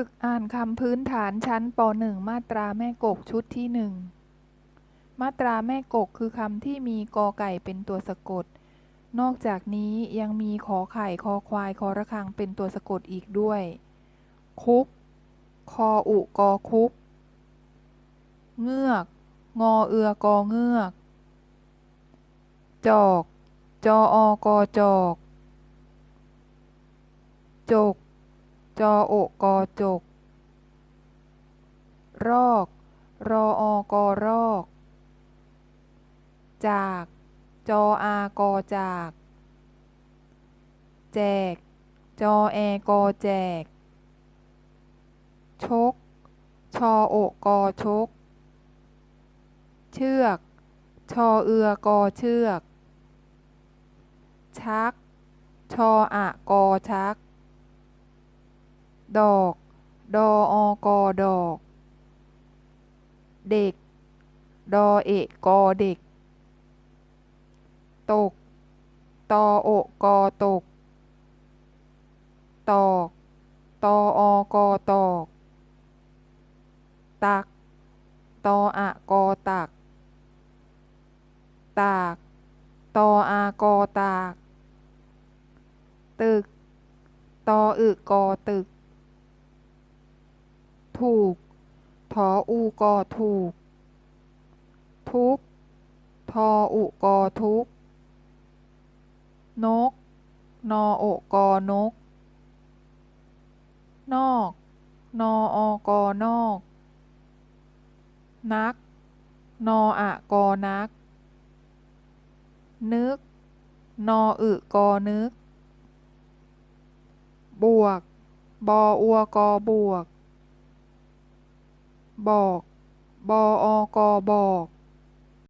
ฝึกอ่านคำพื้นฐานชั้นป .1 มาตราแม่กกชุดที่ 1 มาตราแม่กกคือคำที่มีกอไก่เป็นตัวสะกด นอกจากนี้ยังมีขอไข่คอควายคอระฆังเป็นตัวสะกดอีกด้วย คุก คออุกอคุก เงือก งอเอือกอเงือก จอก จออกอจอก จก จอโอกอจก รอก รออกอรอก จาก จออากอจาก แจก จอแอกอแจก ชก ชอโอกอชก เชือก ชอเอือกอเชือก ชัก ชออะกอชัก ดอก ดออกอดอก เด็ก ดอเอกกอเด็ก ตก ตอโอกอตก ตอก ตออกอตอก ตัก ตออะกอตัก ตาก ตออากอตาก ตึก ตออึกอตึก ถูกทออูกอถูก ทุกทออุกอทุก นก นอโอกอนก นอก นออกอนอก นัก นออะกอนัก นึก นออึกอนึก บวก บออัวกอบวก บอก บออกอบอก